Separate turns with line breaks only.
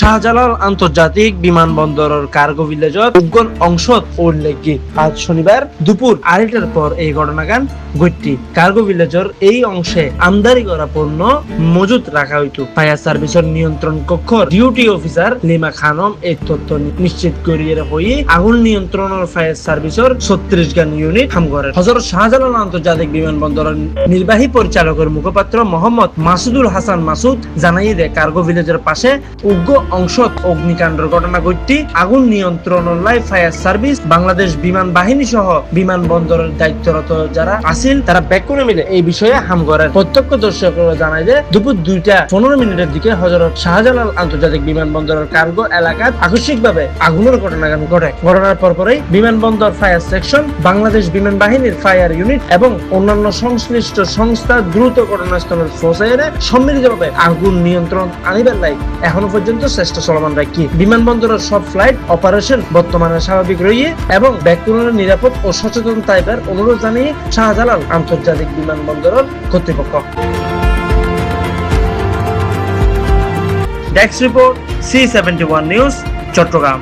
শাহজালাল আন্তর্জাতিক বিমানবন্দরের কার্গো ভিলেজত উদ্গন অংশত উল্লেখি আজ শনিবার দুপুর আড়াইটার পর এই ঘটনাগান ঘটটি কার্গো ভিলেজের এই অংশে আমদানি করা পণ্য মজুত রাখা হইতো। ফায়ার সার্ভিসের নিয়ন্ত্রণ কক্ষ ডিউটি অফিসার লিমা খানম এই তথ্য নিশ্চিত করিয়ে হই, আগুন নিয়ন্ত্রণের ফায়ার সার্ভিসের ছত্রিশ গান ইউনিট কাম করে। হজরত শাহজালাল আন্তর্জাতিক বিমানবন্দরের নির্বাহী পরিচালকের মুখপাত্র মোহাম্মদ মাসুদুল হাসান মাসুদ জানাই দেয়, কার্গো ভিলেজের পাশে উগ্র অংশত অগ্নিকাণ্ডের ঘটনা ঘটটি আগুন নিয়ন্ত্রণ লাই ফায়ার সার্ভিস বাংলাদেশ বিমান বাহিনী সহ বিমানবন্দরের দায়িত্বরত যারা আছিল তারা ব্যাকুনে মিলে এই বিষয়ে হাম করেন জানায় যে দুপুর দুইটা পনেরো মিনিটের দিকে হজরত শাহজালাল আন্তর্জাতিক কার্গো এলাকাত আকস্মিকভাবে আগুনের ঘটনা ঘটে। ঘটনার পরপরই বিমানবন্দর ফায়ার সেকশন বাংলাদেশ বিমান বাহিনীর ফায়ার ইউনিট এবং অন্যান্য সংশ্লিষ্ট সংস্থা দ্রুত ঘটনাস্থলে পৌঁছে এনে সম্মিলিতভাবে আগুন নিয়ন্ত্রণ আনিবার লাই এখনও পর্যন্ত চেষ্টা চলমান রাখি বিমানবন্দরের সব ফ্লাইট অপারেশন বর্তমানে স্বাভাবিক রইয়ে এবং ব্যক্তিগত নিরাপদ ও সচেতন তাইবার অনুরোধ জানিয়ে শাহজালাল আন্তর্জাতিক বিমানবন্দরের কর্তৃপক্ষ। ডেক্স report C seventy one news Chittagong